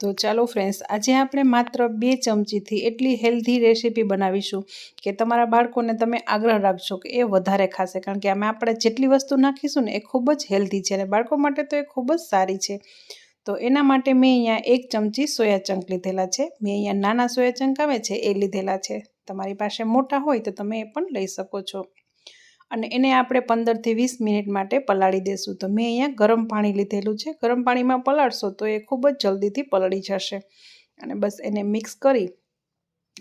તો ચાલો ફ્રેન્ડ્સ આજે આપણે માત્ર બે ચમચીથી એટલી હેલ્ધી રેસીપી બનાવીશું કે તમારા બાળકોને તમે આગ્રહ રાખશો કે એ વધારે ખાશે. કારણ કે આમાં આપણે જેટલી વસ્તુ નાખીશું ને એ ખૂબ જ હેલ્ધી છે અને બાળકો માટે તો એ ખૂબ જ સારી છે. તો એના માટે મેં અહીંયા એક ચમચી સોયા ચંક લીધેલા છે. મેં અહીંયા નાના સોયા ચંક આવે છે એ લીધેલા છે. તમારી પાસે મોટા હોય તો તમે એ પણ લઈ શકો છો. અને એને આપણે પંદરથી વીસ મિનિટ માટે પલાળી દેશું. તો મેં અહીંયા ગરમ પાણી લીધેલું છે. ગરમ પાણીમાં પલાળશો તો એ ખૂબ જ જલ્દીથી પલળી જશે. અને બસ એને મિક્સ કરી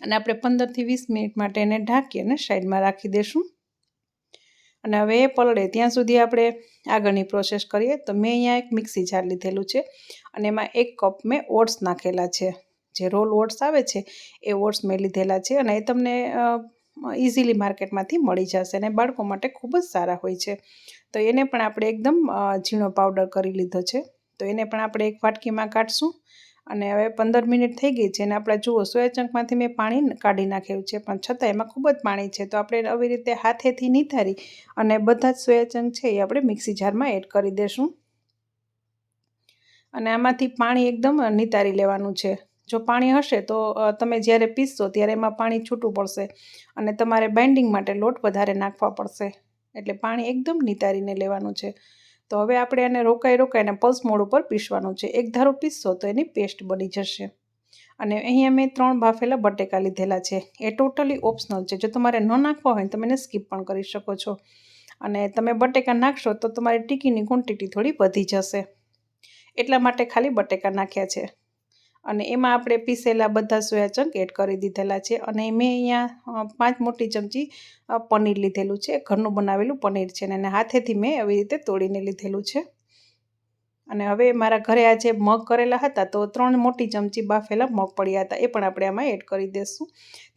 અને આપણે પંદરથી વીસ મિનિટ માટે એને ઢાંકી અને સાઈડમાં રાખી દઈશું અને હવે એ પલળે. ત્યાં સુધી આપણે આગળની પ્રોસેસ કરીએ. તો મેં અહીંયા એક મિક્સી જાર લીધેલું છે અને એમાં એક કપ મેં ઓટ્સ નાખેલા છે. જે રોલ ઓટ્સ આવે છે, એ ઓટ્સ મેં લીધેલા છે અને એ તમને ઇઝીલી માર્કેટમાંથી મળી જશે અને બાળકો માટે ખૂબ જ સારા હોય છે. તો એને પણ આપણે એકદમ ઝીણો પાવડર કરી લીધો છે. તો એને પણ આપણે એક વાટકીમાં કાઢશું અને હવે પંદર મિનિટ થઈ ગઈ છે અને આપણે જુઓ સોયાચંકમાંથી મેં પાણી કાઢી નાખ્યું છે, પણ છતાં એમાં ખૂબ જ પાણી છે. તો આપણે આવી રીતે હાથેથી નિથારી અને બધા જ સોયાચંક છે એ આપણે મિક્સી જારમાં એડ કરી દઈશું અને આમાંથી પાણી એકદમ નિતારી લેવાનું છે. જો પાણી હશે તો તમે જ્યારે પીસશો ત્યારે એમાં પાણી છૂટું પડશે અને તમારે બાઇન્ડિંગ માટે લોટ વધારે નાખવા પડશે. એટલે પાણી એકદમ નિતારીને લેવાનું છે. તો હવે આપણે એને રોકાઈ રોકાઈને પલ્સ મોડ ઉપર પીસવાનું છે. એક ધારો પીસશો તો એની પેસ્ટ બની જશે. અને અહીંયા મેં ત્રણ બાફેલા બટેકા લીધેલા છે. એ ટોટલી ઓપ્શનલ છે. જો તમારે ન નાખવા હોય તમે એને સ્કીપ પણ કરી શકો છો. અને તમે બટેકા નાખશો તો તમારી ટીકીની ક્વોન્ટિટી થોડી વધી જશે. એટલા માટે ખાલી બટેકા નાખ્યા છે. અને એમાં આપણે પીસેલા બધા સોયા ચંક એડ કરી દીધેલા છે. અને મેં અહીંયા પાંચ મોટી ચમચી પનીર લીધેલું છે. ઘરનું બનાવેલું પનીર છે અને હાથેથી મેં આવી રીતે તોડીને લીધેલું છે. અને હવે મારા ઘરે આજે મગ કરેલા હતા, તો ત્રણ મોટી ચમચી બાફેલા મગ પડ્યા હતા. એ પણ આપણે આમાં એડ કરી દઈશું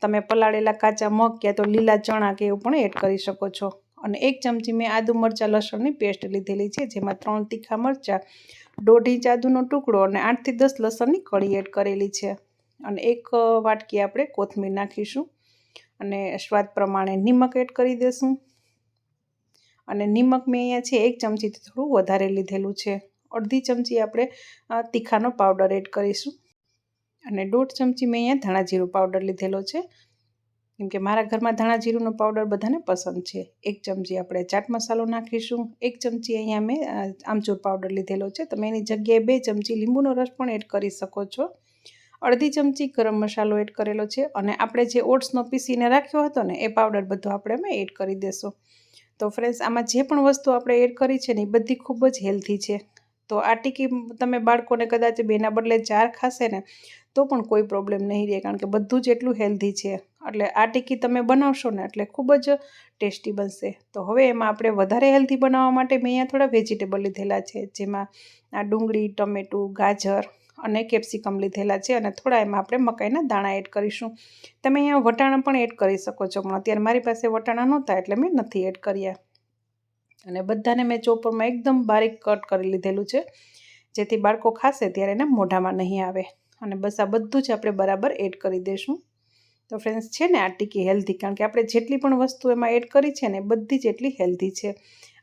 તમે પલાળેલા કાચા મગ ક્યાં તો લીલા ચણા કે એવું પણ એડ કરી શકો છો. અને એક ચમચી મેં આદુ મરચાં લસણની પેસ્ટ લીધેલી છે, જેમાં ત્રણ તીખા મરચાં, દોઢ ઇંચ આદુનો ટુકડો અને આઠથી દસ લસણની કળી એડ કરેલી છે. અને એક વાટકી આપણે કોથમીર નાખીશું અને સ્વાદ પ્રમાણે નિમક એડ કરી દઈશું અને નિમક મેં અહીંયા છે એક ચમચીથી થોડું વધારે લીધેલું છે. અડધી ચમચી આપણે તીખાનો પાવડર એડ કરીશું. અને દોઢ ચમચી મેં અહીંયા ધાણા જીરું પાવડર લીધેલો છે. કેમ કે મારા ઘરમાં ધાણા જીરુંનો પાવડર બધાને પસંદ છે. એક ચમચી આપણે ચાટ મસાલો નાખીશું, એક ચમચી અહીંયા મેં આમચૂર પાવડર લીધેલો છે. તમે એની જગ્યાએ બે ચમચી લીંબુનો રસ પણ એડ કરી શકો છો. અડધી ચમચી ગરમ મસાલો એડ કરેલો છે અને આપણે જે ઓટ્સનો પીસીને રાખ્યો હતો ને, એ પાવડર બધો આપણે મેં એડ કરી દેશું. તો ફ્રેન્ડ્સ આમાં જે પણ વસ્તુ આપણે એડ કરી છે ને, એ બધી ખૂબ જ હેલ્ધી છે. તો આ ટીકી તમે બાળકોને કદાચ બેના બદલે ચાર ખાશે ને, તો પણ કોઈ પ્રોબ્લેમ નહીં રહે, કારણ કે બધું જ એટલું હેલ્ધી છે. એટલે આ ટીકી તમે બનાવશો ને એટલે ખૂબ જ ટેસ્ટી બનશે. તો હવે એમાં આપણે વધારે હેલ્ધી બનાવવા માટે મેં અહીંયા થોડા વેજીટેબલ લીધેલા છે, જેમાં આ ડુંગળી, ટમેટું, ગાજર અને કેપ્સિકમ લીધેલા છે અને થોડા એમાં આપણે મકાઈના દાણા એડ કરીશું. તમે અહીંયા વટાણા પણ એડ કરી શકો છો, પણ અત્યારે મારી પાસે વટાણા નહોતા એટલે મેં નથી એડ કર્યા. અને બધાને મેં ચોપરમાં એકદમ બારીક કટ કરી લીધેલું છે, જેથી બાળકો ખાશે ત્યારે એને મોઢામાં નહીં આવે. અને બસ આ બધું જ આપણે બરાબર એડ કરી દઈશું તો ફ્રેન્ડ્સ છે ને આ ટીકી હેલ્ધી કારણ કે આપણે જેટલી પણ વસ્તુ એમાં એડ કરી છે ને બધી જ એટલી હેલ્ધી છે.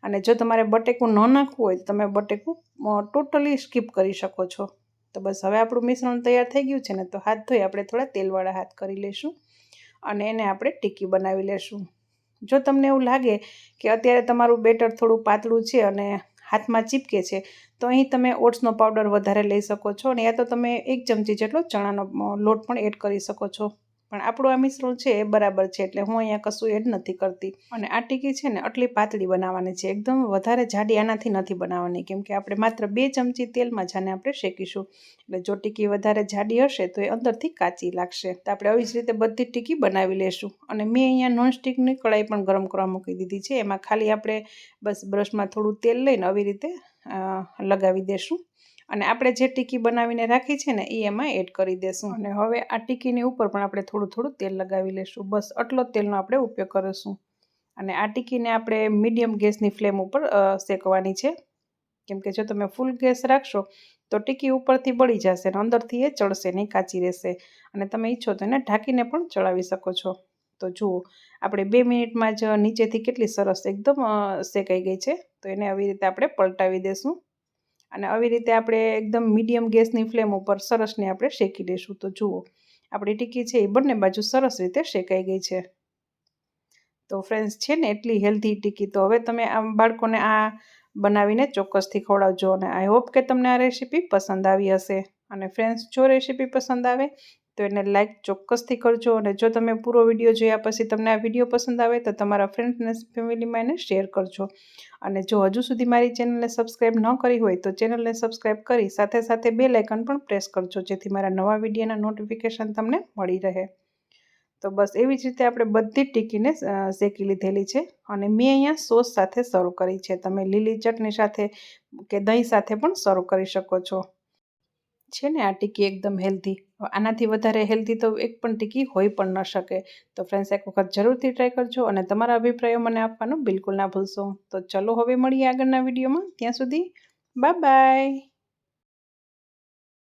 અને જો તમારે બટેકું ન નાખવું હોય તો તમે બટેકું ટોટલી સ્કીપ કરી શકો છો. તો બસ હવે આપણું મિશ્રણ તૈયાર થઈ ગયું છે ને તો હાથ ધોઈ આપણે થોડા તેલવાળા હાથ કરી લઈશું અને એને આપણે ટીકી બનાવી લેશું. જો તમને એવું લાગે કે અત્યારે તમારું બેટર થોડું પાતળું છે અને હાથમાં ચીપકે છે, તો અહીં તમે ઓટ્સનો પાવડર વધારે લઈ શકો છો અને યા તો તમે એક ચમચી જેટલો ચણાનો લોટ પણ એડ કરી શકો છો. પણ આપણું આ મિશ્રણ છે એ બરાબર છે, એટલે હું અહીંયા કશું એડ નથી કરતી. અને આ ટીકી છે ને આટલી પાતળી બનાવવાની છે, એકદમ વધારે જાડી આનાથી નથી બનાવવાની, કેમ કે આપણે માત્ર બે ચમચી તેલમાં જાને આપણે શેકીશું. એટલે જો ટીકી વધારે જાડી હશે તો એ અંદરથી કાચી લાગશે. તો આપણે આવી જ રીતે બધી ટીકી બનાવી લેશું. અને મેં અહીંયા નોનસ્ટિકની કઢાઈ પણ ગરમ કરવા મૂકી દીધી છે. એમાં ખાલી આપણે બસ બ્રશમાં થોડું તેલ લઈને આવી રીતે લગાવી દેશું. અને આપણે જે ટીકી બનાવીને રાખી છે ને એ એમાં એડ કરી દેશું. અને હવે આ ટીકીની ઉપર પણ આપણે થોડું થોડું તેલ લગાવી લઈશું બસ આટલો તેલનો આપણે ઉપયોગ કરીશું. અને આ ટીકીને આપણે મીડિયમ ગેસની ફ્લેમ ઉપર શેકવાની છે. કેમ કે જો તમે ફૂલ ગેસ રાખશો, તો ટીકી ઉપરથી બળી જશે અને અંદરથી એ ચડશે નહીં, કાચી રહેશે. અને તમે ઈચ્છો તો એને ઢાંકીને પણ ચડાવી શકો છો. તો જુઓ, આપણે બે મિનિટમાં જ નીચેથી કેટલી સરસ એકદમ શેકાઈ ગઈ છે. તો એને આવી રીતે આપણે પલટાવી દઈશું અને આવી રીતે આપણે એકદમ મીડિયમ ગેસની ફ્લેમ ઉપર સરસને આપણે શેકી દઈશું. તો જુઓ, આપણી ટીકી છે એ બંને બાજુ સરસ રીતે શેકાઈ ગઈ છે. તો ફ્રેન્ડ્સ છે ને એટલી હેલ્ધી ટીકી. તો હવે તમે આમ બાળકોને આ બનાવીને ચોક્કસથી ખવડાવજો. અને આઈ હોપ કે તમને આ રેસીપી પસંદ આવી હશે. અને ફ્રેન્ડ્સ જો રેસીપી પસંદ આવે તો એને લાઇક ચોક્કસથી કરજો અને જો તમે પૂરો વીડિયો જોયા પછી તમને આ વીડિયો પસંદ આવે તો તમારા ફ્રેન્ડ્સ અને ફેમિલીમાં એને શેર કરજો. અને જો હજુ સુધી મારી ચેનલને સબસ્ક્રાઈબ ન કરી હોય તો ચેનલને સબસ્ક્રાઈબ કરી સાથે સાથે બે લાઇકન પણ પ્રેસ કરજો જેથી મારા નવા વિડીયોના નોટિફિકેશન તમને મળી રહે. તો બસ એવી જ રીતે આપણે બધી જ ટીકીને શેકી લીધેલી છે અને મેં અહીંયા સોસ સાથે સર્વ કરી છે. તમે લીલી ચટણી સાથે કે દહીં સાથે પણ સર્વ કરી શકો છો. છે ને આ ટીકી એકદમ હેલ્ધી આનાથી વધારે હેલ્ધી તો એક પણ ટીકી હોઈ પણ ન શકે. તો ફ્રેન્ડ્સ એક વખત જરૂરથી ટ્રાય કરજો અને તમારા અભિપ્રાયો મને આપવાનું બિલકુલ ના ભૂલશો. તો ચલો હવે મળીએ આગળના વિડીયોમાં. ત્યાં સુધી બાય બાય